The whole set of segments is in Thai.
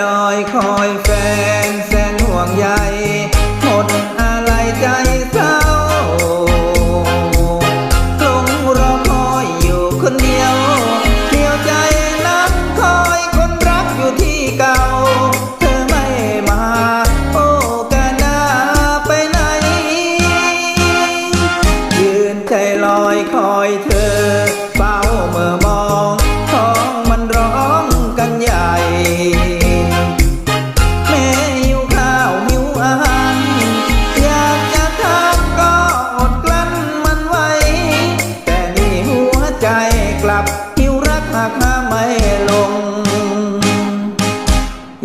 ลอยคอยแฟนแสนห่วงใย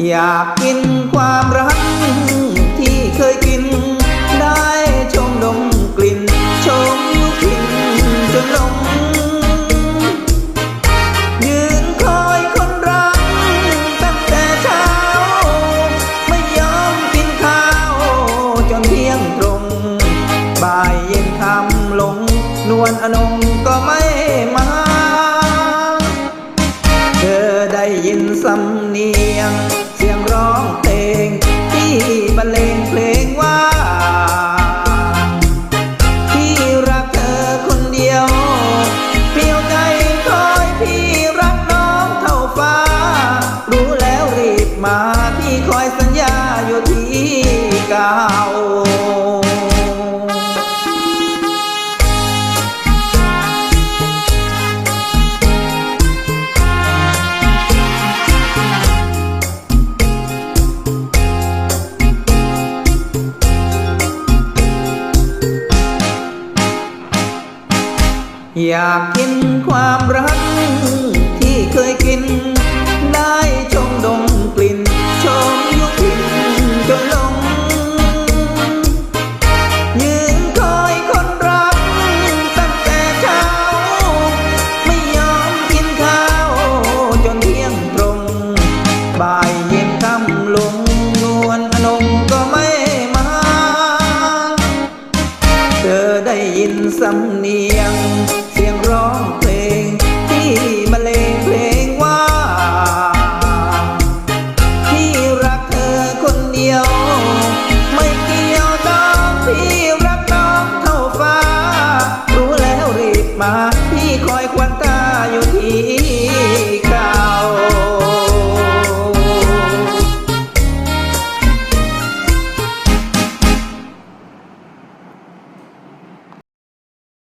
อยากกินความรักที่เคยกิน ได้ชมดมกลิ่น ชมยุพินจนหลงยืนคอยคนรักตั้งแต่เช้า ไม่ยอมกินข้าว จนเที่ยงตรง บ่ายเย็นคำลง นวลอนงก็ไม่มาเธอได้ยินสำเนียง ที่คอยสัญญาอยู่ที่เก่าอยากกินความรักที่เคยกินได้ชงดม clean.